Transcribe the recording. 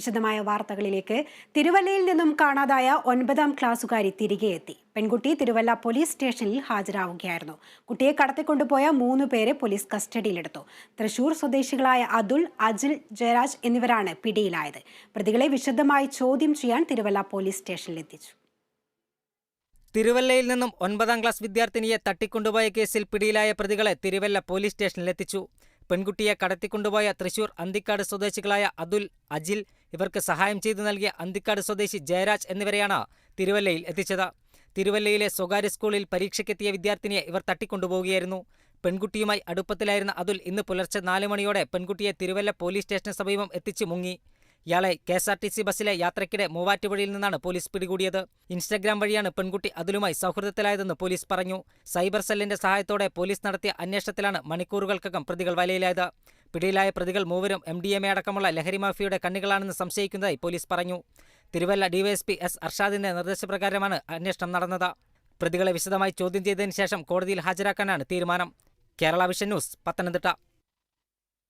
വിശദമായ വാർത്തകളിലേക്ക് തിരുവല്ലയിൽ നിന്നും കാണാതായ ഒൻപതാം ക്ലാസ്സുകാരി തിരികെ എത്തി. പെൺകുട്ടി തിരുവല്ല പോലീസ് സ്റ്റേഷനിൽ ഹാജരാവുകയായിരുന്നു. കുട്ടിയെ കടത്തിക്കൊണ്ടുപോയ മൂന്ന് പേരെ പോലീസ് കസ്റ്റഡിയിലെടുത്തു. തൃശൂർ സ്വദേശികളായ അതുൽ അജിൽ ജയരാജ് എന്നിവരാണ് പിടിയിലായത്. പ്രതികളെ വിശദമായി ചോദ്യം ചെയ്യാൻ തിരുവല്ല പോലീസ് സ്റ്റേഷനിൽ എത്തിച്ചു. തിരുവല്ലയിൽ നിന്നും ഒൻപതാം ക്ലാസ് വിദ്യാർത്ഥിനിയെ തട്ടിക്കൊണ്ടുപോയ കേസിൽ പിടിയിലായ പ്രതികളെ തിരുവല്ല പോലീസ് സ്റ്റേഷനിലെത്തിച്ചു പെൺകുട്ടിയെ കടത്തിക്കൊണ്ടുപോയ തൃശൂർ അന്തിക്കാട് സ്വദേശികളായ അതുൽ അജിൽ ഇവർക്ക് സഹായം ചെയ്തു നൽകിയ അന്തിക്കാട് സ്വദേശി ജയരാജ് എന്നിവരെയാണ് തിരുവല്ലയിൽ എത്തിച്ചത്. തിരുവല്ലയിലെ സ്വകാര്യ സ്കൂളിൽ പരീക്ഷയ്ക്കെത്തിയ വിദ്യാർത്ഥിനിയെ ഇവർ തട്ടിക്കൊണ്ടുപോവുകയായിരുന്നു. പെൺകുട്ടിയുമായി അടുപ്പത്തിലായിരുന്ന അതുൽ ഇന്ന് പുലർച്ചെ നാല് മണിയോടെ പെൺകുട്ടിയെ തിരുവല്ല പോലീസ് സ്റ്റേഷന് സമീപം എത്തിച്ചു മുങ്ങി. ഇയാളെ K S R T C ബസ്സിലെ യാത്രയ്ക്കിടെ മൂവാറ്റുപുഴയിൽ നിന്നാണ് പോലീസ് പിടികൂടിയത്. ഇൻസ്റ്റഗ്രാം വഴിയാണ് പെൺകുട്ടി അതുലുമായി സൗഹൃദത്തിലായതെന്ന് പോലീസ് പറഞ്ഞു. സൈബർ സെല്ലിന്റെ സഹായത്തോടെ പോലീസ് നടത്തിയ അന്വേഷണത്തിലാണ് മണിക്കൂറുകൾക്കകം പ്രതികൾ വലയിലായത്. പിടിയിലായ പ്രതികൾ മൂവരും എം ഡി എം എ അടക്കമുള്ള ലഹരി മാഫിയയുടെ കണ്ണികളാണെന്ന് സംശയിക്കുന്നതായി പോലീസ് പറഞ്ഞു. തിരുവല്ല ഡിവൈഎസ്പി എസ് അർഷാദിന്റെ നിർദ്ദേശപ്രകാരമാണ് അന്വേഷണം നടന്നത്. പ്രതികളെ വിശദമായി ചോദ്യം ചെയ്തതിനു ശേഷം കോടതിയിൽ ഹാജരാക്കാനാണ് തീരുമാനം. Kerala vision news Pathanamthitta.